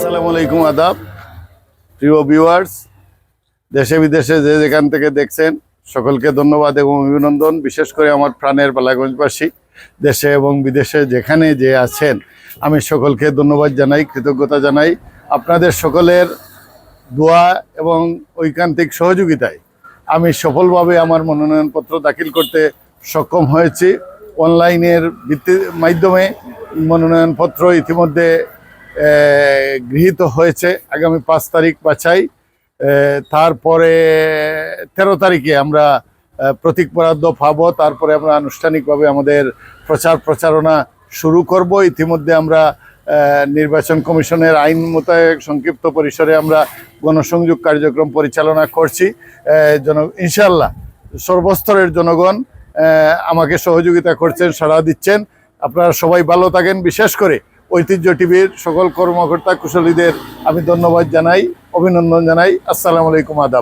আসসালামু আলাইকুম, আদাব। প্রিয় ভিউয়ার্স দেশে বিদেশে যে যেখান থেকে দেখছেন, সকলকে ধন্যবাদ এবং অভিনন্দন। বিশেষ করে আমার প্রাণের বালাগঞ্জবাসী দেশে এবং বিদেশে যেখানে যে আছেন, আমি সকলকে ধন্যবাদ জানাই, কৃতজ্ঞতা জানাই। আপনাদের সকলের দোয়া এবং ঐকান্তিক সহযোগিতায় আমি সফলভাবে আমার মনোনয়নপত্র দাখিল করতে সক্ষম হয়েছি। অনলাইনের ভিত্তি, মাধ্যমে মনোনয়নপত্র ইতিমধ্যে গৃহীত হয়েছে আগামী পাঁচ তারিখ বাছাই। তারপরে তেরো তারিখে আমরা প্রতীক বরাদ্দ পাবো। তারপরে আমরা আনুষ্ঠানিকভাবে আমাদের প্রচার প্রচারণা শুরু করব। ইতিমধ্যে আমরা নির্বাচন কমিশনের আইন মোতাবেক সংক্ষিপ্ত পরিসরে আমরা গণসংযোগ কার্যক্রম পরিচালনা করছি। জন ইনশাল্লাহ সর্বস্তরের জনগণ আমাকে সহযোগিতা করছেন, সাড়া দিচ্ছেন। আপনারা সবাই ভালো থাকেন। বিশেষ করে ঐতিহ্য টিভির সকল কর্মকর্তা কুশলীদের আমি ধন্যবাদ জানাই অভিনন্দন জানাই। আসসালামু আলাইকুম আদাব।